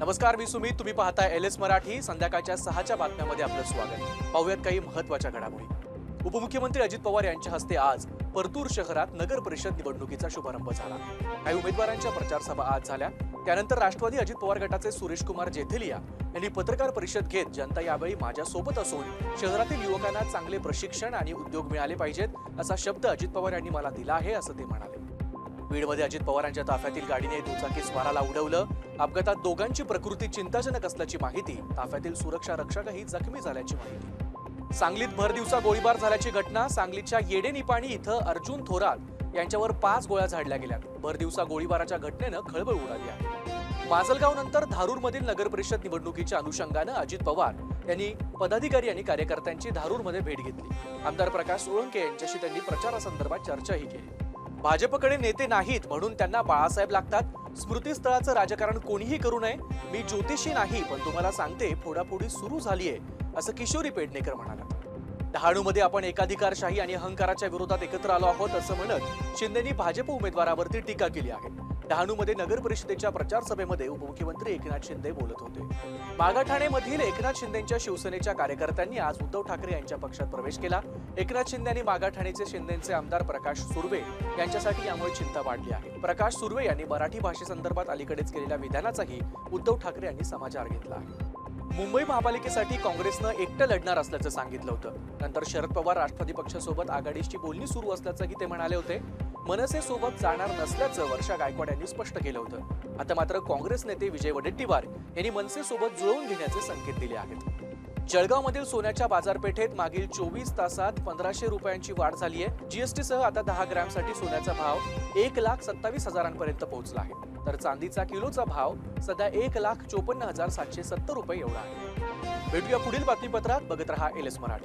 नमस्कार मी सुमित. तुम्ही पाहता एल एस मराठी. संध्याकाळच्या सहाच्या बातम्यामध्ये आपलं स्वागत. पाहूयात काही महत्त्वाच्या घडामोडी. उपमुख्यमंत्री अजित पवार यांच्या हस्ते आज परतूर शहरात नगर परिषद निवडणुकीचा शुभारंभ झाला. काही उमेदवारांच्या प्रचारसभा आज झाल्या. त्यानंतर राष्ट्रवादी अजित पवार गटाचे सुरेश कुमार जेथेलिया यांनी पत्रकार परिषद घेत जनता यावेळी माझ्यासोबत असून शहरातील युवकांना चांगले प्रशिक्षण आणि उद्योग मिळाले पाहिजेत असा शब्द अजित पवार यांनी मला दिला आहे असं ते म्हणाले. बीडमध्ये अजित पवारांच्या ताफ्यातील गाडीने दुचाकी स्वाराला उडवलं. अपघातात दोघांची प्रकृती चिंताजनक असल्याची माहिती ताफ्यातील सुरक्षा रक्षकही जखमी झाल्याची माहिती. सांगलीत भरदिवसा गोळीबार झाल्याची घटना सांगलीच्या येडे निपाणी इथं अर्जुन थोरात यांच्यावर पाच गोळ्या झाडल्या गेल्यात. भरदिवसा गोळीबाराच्या घटनेनं खळबळ उडाली आहे. माजलगाव नंतर धारूरमधील नगर परिषद निवडणुकीच्या अनुषंगानं अजित पवार यांनी पदाधिकारी आणि कार्यकर्त्यांची धारूरमध्ये भेट घेतली. आमदार प्रकाश सोळंके यांच्याशी त्यांनी प्रचारासंदर्भात चर्चाही केली. भाजपकडे नेते नाहीत म्हणून त्यांना बाळासाहेब लागतात. स्मृतीस्थळाचं राजकारण कोणीही करू नये. मी ज्योतिषी नाही पण तुम्हाला सांगते फोडाफोडी सुरू झालीये असं किशोरी पेडणेकर म्हणाला. डहाणूमध्ये आपण एकाधिकारशाही आणि अहंकाराच्या विरोधात एकत्र आलो आहोत असं म्हणत शिंदेनी भाजप उमेदवारावरती टीका केली आहे. डहाणूमध्ये नगर परिषदेच्या प्रचार सभेमध्ये उपमुख्यमंत्री एकनाथ शिंदे बोलत होते. मागाठाणेमधील एकनाथ शिंदेच्या शिवसेनेच्या कार्यकर्त्यांनी आज उद्धव ठाकरे यांच्या पक्षात प्रवेश केला. एकनाथ शिंदे आणि मागाठाणेचे शिंदेचे आमदार प्रकाश सुर्वे यांच्यासाठी यामुळे चिंता वाढली आहे. प्रकाश सुर्वे यांनी मराठी भाषेसंदर्भात अलीकडेच केलेल्या विधानाचाही उद्धव ठाकरे यांनी समाचार घेतला आहे. मुंबई महापालिकेसाठी काँग्रेसनं एकटं लढणार असल्याचं सांगितलं होतं. नंतर शरद पवार राष्ट्रवादी पक्षासोबत आघाडीची बोलणी सुरू असल्याचंही ते म्हणाले होते. मनसेसोबत जाणार नसल्याचं वर्षा गायकवाड यांनी स्पष्ट केलं होतं. आता मात्र काँग्रेस नेते विजय वडेट्टीवार यांनी मनसेसोबत जुळवून घेण्याचे संकेत दिले आहेत. जळगावमधील सोन्याच्या बाजारपेठेत मागील चोवीस तासात पंधराशे रुपयांची वाढ झाली आहे. जीएसटीसह आता दहा ग्रॅमसाठी सोन्याचा भाव एक लाख सत्तावीस हजारांपर्यंत पोहोचला आहे. तर चांदीचा किलोचा भाव सध्या एक लाख चोपन्न हजार सातशे सत्तर रुपये एवढा आहे. भेटूया पुढील बातमीपत्रात. बघत रहा एल एस मराठी.